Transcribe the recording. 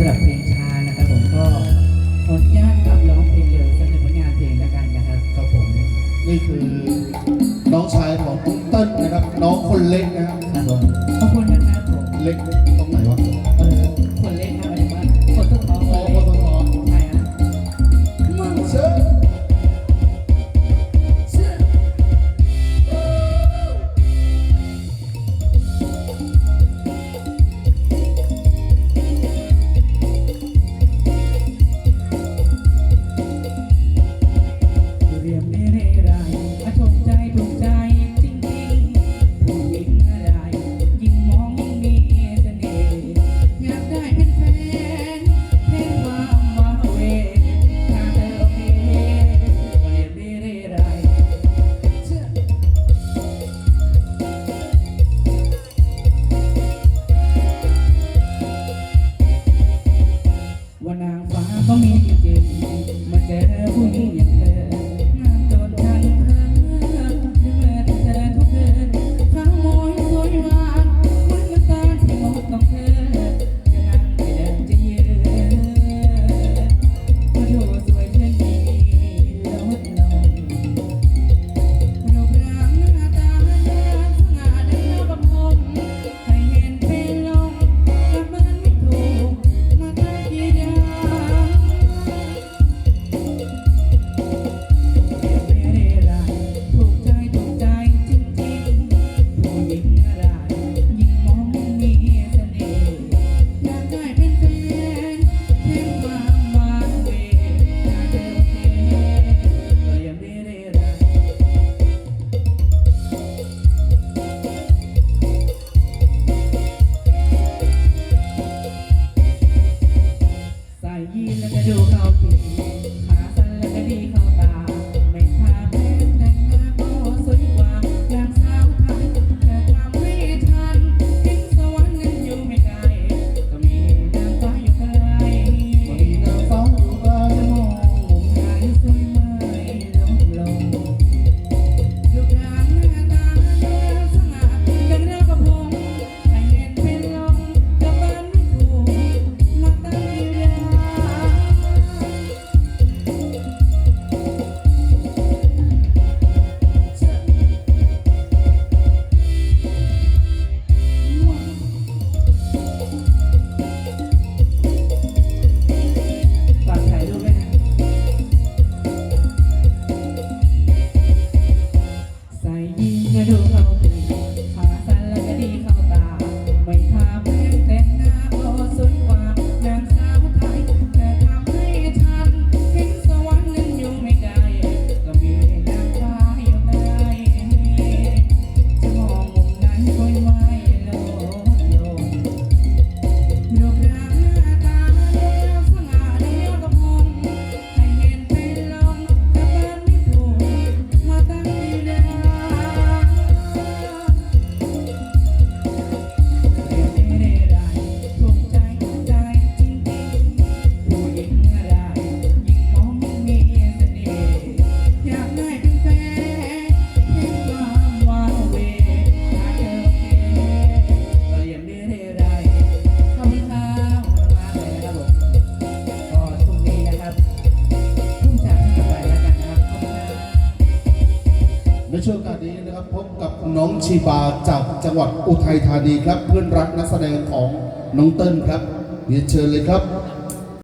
สำหรับเพลงช้านะครับผมก็ขออนุญาตกลับร้องเพลงเร็วสักหนึ่งผลงานเพลงแล้วกันนะครับครับผม นี่คือน้องชายของคุณต้นนะครับ น้องคนเล็กนะครับ มาเจอผู้หญิง ช่วงการนี้นะครับพบกับน้องชีบาจากจังหวัดอุทัยธานีครับ เพื่อนรักนักแสดงของน้องเติ้ลครับเรียนเชิญเลยครับ